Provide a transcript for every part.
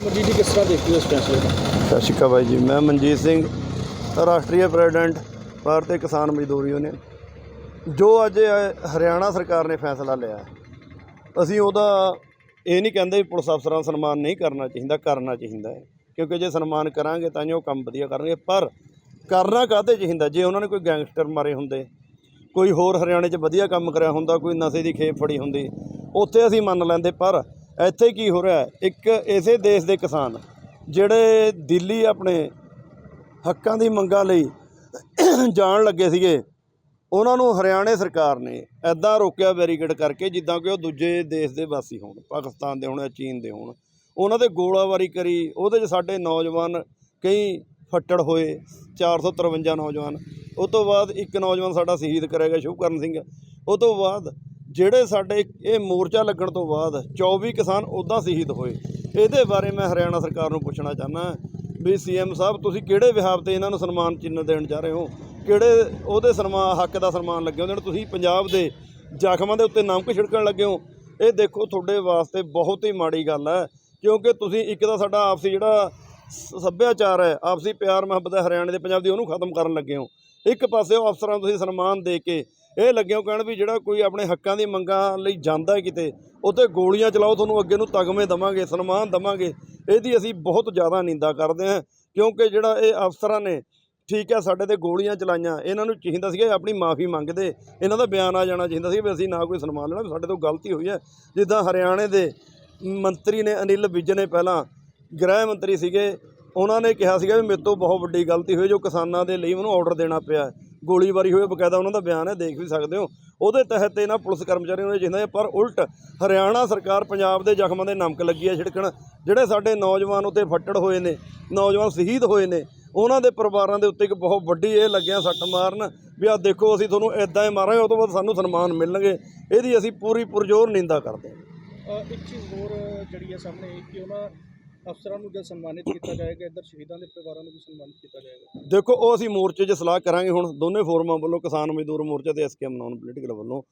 ਮਨਜੀਤ ਜੀ ਕਿਸ ਤਰ੍ਹਾਂ ਦੇਖਦੇ ਹੋ ਇਸ ਫੈਸਲੇ ਨੂੰ? ਸਤਿ ਸ਼੍ਰੀ ਅਕਾਲ ਬਾਈ ਜੀ ਮੈਂ ਮਨਜੀਤ ਸਿੰਘ ਰਾਸ਼ਟਰੀ ਪ੍ਰੈਜ਼ੀਡੈਂਟ ਭਾਰਤੀ ਕਿਸਾਨ ਮਜ਼ਦੂਰ ਯੂਨੀਅਨ। ਜੋ ਅੱਜ ਇਹ ਹਰਿਆਣਾ ਸਰਕਾਰ ਨੇ ਫੈਸਲਾ ਲਿਆ ਹੈ, ਅਸੀਂ ਉਹਦਾ ਇਹ ਨਹੀਂ ਕਹਿੰਦੇ ਵੀ ਪੁਲਿਸ ਅਫਸਰਾਂ ਦਾ ਸਨਮਾਨ ਨਹੀਂ ਕਰਨਾ ਚਾਹੀਦਾ ਕਰਨਾ ਚਾਹੀਦਾ ਹੈ। ਕਿਉਂਕਿ ਜੇ ਸਨਮਾਨ ਕਰਾਂਗੇ ਤਾਂ ਹੀ ਉਹ ਕੰਮ ਵਧੀਆ ਕਰਨਗੇ ਪਰ ਕਰਨਾ ਕਾਹਤੇ ਚਾਹੀਦਾ ਜੇ ਉਹਨਾਂ ਨੇ ਕੋਈ ਗੈਂਗਸਟਰ ਮਾਰੇ ਹੁੰਦੇ ਕੋਈ ਹੋਰ ਹਰਿਆਣੇ 'ਚ ਵਧੀਆ ਕੰਮ ਕਰਿਆ ਹੁੰਦਾ ਕੋਈ ਨਸ਼ੇ ਦੀ ਖੇਪ ਫੜੀ ਹੁੰਦੀ ਉੱਥੇ ਅਸੀਂ ਮੰਨ ਲੈਂਦੇ ਪਰ ਇੱਥੇ ਕੀ ਹੋ ਰਿਹਾ ਇੱਕ ਇਸੇ ਦੇਸ਼ ਦੇ ਕਿਸਾਨ ਜਿਹੜੇ ਦਿੱਲੀ ਆਪਣੇ ਹੱਕਾਂ ਦੀ ਮੰਗਾਂ ਲਈ ਜਾਣ ਲੱਗੇ ਸੀਗੇ, ਉਹਨਾਂ ਨੂੰ ਹਰਿਆਣੇ ਸਰਕਾਰ ਨੇ ਐਦਾਂ ਰੋਕਿਆ ਬੈਰੀਕੇਡ ਕਰਕੇ, ਜਿੱਦਾਂ ਕਿ ਉਹ ਦੂਜੇ ਦੇਸ਼ ਦੇ ਵਾਸੀ ਹੋਣ, ਪਾਕਿਸਤਾਨ ਦੇ ਹੋਣ ਜਾਂ ਚੀਨ ਦੇ ਹੋਣ। ਉਹਨਾਂ ਤੇ ਗੋਲਾਬਾਰੀ ਕਰੀ, ਉਹਦੇ 'ਚ ਸਾਡੇ ਨੌਜਵਾਨ ਕਈ ਫੱਟੜ ਹੋਏ 453 ਨੌਜਵਾਨ। ਉਹ ਤੋਂ ਬਾਅਦ ਇੱਕ ਨੌਜਵਾਨ ਸਾਡਾ ਸ਼ਹੀਦ ਕਰਿਆ ਗਿਆ, ਸ਼ੁਭਕਰਨ ਸਿੰਘ। ਉਹ ਤੋਂ ਬਾਅਦ ਜਿਹੜੇ ਸਾਡੇ ਇਹ ਮੋਰਚਾ ਲੱਗਣ ਤੋਂ ਬਾਅਦ 24 ਕਿਸਾਨ ਉੱਦਾਂ ਸ਼ਹੀਦ ਹੋਏ, ਇਹਦੇ ਬਾਰੇ ਮੈਂ ਹਰਿਆਣਾ ਸਰਕਾਰ ਨੂੰ ਪੁੱਛਣਾ ਚਾਹੁੰਦਾ ਵੀ ਸੀਐਮ ਸਾਹਿਬ, ਤੁਸੀਂ ਕਿਹੜੇ ਵਿਹਾਰ ਤੇ ਇਹਨਾਂ ਨੂੰ ਸਨਮਾਨ ਚਿੰਨ੍ਹ ਦੇਣ ਜਾ ਰਹੇ ਹੋ? ਕਿਹੜੇ ਉਹਦੇ ਸਨਮਾਨ ਹੱਕ ਦਾ ਸਨਮਾਨ ਲੱਗੇ ਹੋ? ਜਿਹੜਾ ਤੁਸੀਂ ਪੰਜਾਬ ਦੇ ਜ਼ਖਮਾਂ ਦੇ ਉੱਤੇ ਨਮਕ ਛਿੜਕਣ ਲੱਗੇ ਹੋ, ਇਹ ਦੇਖੋ ਤੁਹਾਡੇ ਵਾਸਤੇ ਬਹੁਤ ਹੀ ਮਾੜੀ ਗੱਲ ਹੈ, ਕਿਉਂਕਿ ਤੁਸੀਂ ਇੱਕ ਤਾਂ ਸਾਡਾ ਆਪਸੀ ਜਿਹੜਾ ਸੱਭਿਆਚਾਰ ਹੈ, ਆਪਸੀ ਪਿਆਰ, ਮੁਹੱਬਤ ਹੈ, ਹਰਿਆਣੇ ਦੇ ਪੰਜਾਬ ਦੀ, ਉਹਨੂੰ ਖਤਮ ਕਰਨ ਲੱਗੇ ਹੋ। ਇੱਕ ਪਾਸੇ ਉਹ ਅਫਸਰਾਂ ਨੂੰ ਤੁਸੀਂ ਸਨਮਾਨ ਦੇ ਕੇ ਇਹ ਲੱਗੇ ਹੋ ਕਹਿਣ ਵੀ ਜਿਹੜਾ ਕੋਈ ਆਪਣੇ ਹੱਕਾਂ ਦੀ ਮੰਗਾਂ ਲਈ ਜਾਂਦਾ ਹੈ ਕਿਤੇ, ਉੱਥੇ ਗੋਲੀਆਂ ਚਲਾਓ, ਤੁਹਾਨੂੰ ਅੱਗੇ ਨੂੰ ਤਗਮੇ ਦਵਾਂਗੇ, ਸਨਮਾਨ ਦਵਾਂਗੇ, ਇਹਦੀ ਅਸੀਂ ਬਹੁਤ ਜ਼ਿਆਦਾ ਨਿੰਦਾ ਕਰਦੇ ਹਾਂ, ਕਿਉਂਕਿ ਜਿਹੜਾ ਇਹ ਅਫਸਰਾਂ ਨੇ, ਠੀਕ ਹੈ, ਸਾਡੇ ਤੇ ਗੋਲੀਆਂ ਚਲਾਈਆਂ, ਇਹਨਾਂ ਨੂੰ ਚਾਹੀਦਾ ਸੀਗਾ ਆਪਣੀ ਮਾਫੀ ਮੰਗਦੇ, ਇਹਨਾਂ ਦਾ ਬਿਆਨ ਆ ਜਾਣਾ ਚਾਹੀਦਾ ਸੀ ਵੀ ਅਸੀਂ ਨਾ ਕੋਈ ਸਨਮਾਨ ਲੈਣਾ, ਸਾਡੇ ਤੋਂ ਗਲਤੀ ਹੋਈ ਹੈ। ਜਿੱਦਾਂ ਹਰਿਆਣੇ ਦੇ ਮੰਤਰੀ ਨੇ ਅਨਿਲ ਵਿਜ ਨੇ ਪਹਿਲਾਂ ਗ੍ਰਹਿ ਮੰਤਰੀ ਸੀਗੇ, ਉਹਨਾਂ ਨੇ ਕਿਹਾ ਸੀਗਾ ਵੀ ਮੇਰੇ ਤੋਂ ਬਹੁਤ ਵੱਡੀ ਗਲਤੀ ਹੋਈ ਜੋ ਕਿਸਾਨਾਂ ਦੇ ਲਈ ਉਹਨੂੰ ਆਰਡਰ ਦੇਣਾ ਪਿਆ ਗੋਲੀਬਾਰੀ ਹੋਈ, ਬਕਾਇਦਾ ਉਹਨਾਂ ਦਾ ਬਿਆਨ ਹੈ, ਦੇਖ ਵੀ ਸਕਦੇ ਹੋ। ਉਹਦੇ ਤਹਿਤ ਇਹਨਾਂ ਪੁਲਿਸ ਕਰਮਚਾਰੀਆਂ ਨੂੰ ਇਹ ਪਰ ਉਲਟ ਹਰਿਆਣਾ ਸਰਕਾਰ ਪੰਜਾਬ ਦੇ ਜ਼ਖਮਾਂ ਦੇ ਨਮਕ ਲੱਗੀ ਹੈ ਛਿੜਕਣ। ਜਿਹੜੇ ਸਾਡੇ ਨੌਜਵਾਨ ਉੱਤੇ ਫੱਟੜ ਹੋਏ ਨੇ, ਨੌਜਵਾਨ ਸ਼ਹੀਦ ਹੋਏ ਨੇ, ਉਹਨਾਂ ਦੇ ਪਰਿਵਾਰਾਂ ਦੇ ਉੱਤੇ ਇੱਕ ਬਹੁਤ ਵੱਡੀ ਇਹ ਲੱਗਿਆ ਸੱਟ ਮਾਰਨ ਵੀ ਆ ਦੇਖੋ ਅਸੀਂ ਤੁਹਾਨੂੰ ਇਦਾਂ ਹੀ ਮਾਰਾਂਗੇ, ਉਹ ਤੋਂ ਬਾਅਦ ਸਾਨੂੰ ਸਨਮਾਨ ਮਿਲਣਗੇ। ਇਹਦੀ ਅਸੀਂ ਪੂਰੀ ਪੁਰਜੋਰ ਨਿੰਦਾ ਕਰਦੇ ਹਾਂ। ਇੱਕ ਚੀਜ਼ ਹੋਰ ਜਿਹੜੀ ਹੈ ਸਾਹਮਣੇ ਕਿ ਉਹਨਾਂ ਅਫਸਰਾਂ ਨੂੰ ਜਦ ਸਨਮਾਨਿਤ ਕੀਤਾ ਜਾਏਗਾ, ਇੱਧਰ ਸ਼ਹੀਦਾਂ ਦੇ ਪਰਿਵਾਰਾਂ ਨੂੰ ਵੀ ਸਨਮਾਨਿਤ ਕੀਤਾ ਜਾਏਗਾ। ਦੇਖੋ, ਉਹ ਅਸੀਂ ਮੋਰਚੇ 'ਚ ਸਲਾਹ ਕਰਾਂਗੇ ਹੁਣ। ਦੋਨੇ ਫੋਰਮਾਂ ਵੱਲੋਂ ਕਿਸਾਨ ਮਜ਼ਦੂਰ ਮੋਰਚਾ ਤੇ ਐਸਕੇਐਮ ਨਾਨ ਪੋਲੀਟੀਕਲ ਵੱਲੋਂ।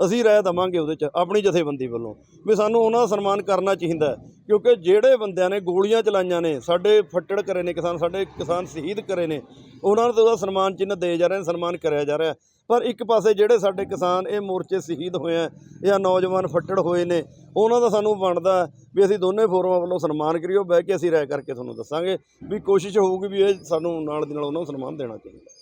ਅਸੀਂ ਰਾਏ ਦਵਾਂਗੇ ਉਹਦੇ 'ਚ, ਆਪਣੀ ਜਥੇਬੰਦੀ ਵੱਲੋਂ। ਵੀ ਸਾਨੂੰ ਉਹਨਾਂ ਦਾ ਸਨਮਾਨ ਕਰਨਾ ਚਾਹੀਦਾ ਕਿਉਂਕਿ ਜਿਹੜੇ ਬੰਦਿਆਂ ਨੇ ਗੋਲੀਆਂ ਚਲਾਈਆਂ ਨੇ, ਸਾਡੇ ਫੱਟੜ ਕਰੇ ਨੇ ਕਿਸਾਨ, ਸਾਡੇ ਕਿਸਾਨ ਸ਼ਹੀਦ ਕਰੇ ਨੇ, ਉਹਨਾਂ ਨੂੰ ਤਾਂ ਉਹਦਾ ਸਨਮਾਨ ਚਿੰਨ੍ਹ ਦੇ ਜਾ ਰਹੇ ਨੇ, ਸਨਮਾਨ ਕਰਿਆ ਜਾ ਰਿਹਾ ਪਰ ਇੱਕ ਪਾਸੇ ਜਿਹੜੇ ਸਾਡੇ ਕਿਸਾਨ, ਇਹ ਮੋਰਚੇ ਸ਼ਹੀਦ ਹੋਏ ਆ, ਜਾਂ ਨੌਜਵਾਨ ਫੱਟੜ ਹੋਏ ਨੇ, ਉਹਨਾਂ ਦਾ ਸਾਨੂੰ ਬਣਦਾ ਵੀ ਅਸੀਂ ਦੋਨੇ ਫੋਰਮਾਂ ਵੱਲੋਂ ਸਨਮਾਨ ਕਰੀਓ ਬਹਿ ਕੇ ਅਸੀਂ ਰਾਏ ਕਰਕੇ ਤੁਹਾਨੂੰ ਦੱਸਾਂਗੇ ਵੀ ਕੋਸ਼ਿਸ਼ ਹੋਊਗੀ ਵੀ ਇਹ ਸਾਨੂੰ ਨਾਲ ਦੀ ਨਾਲ ਉਹਨਾਂ ਨੂੰ ਸਨਮਾਨ ਦੇਣਾ ਚਾਹੀਦਾ।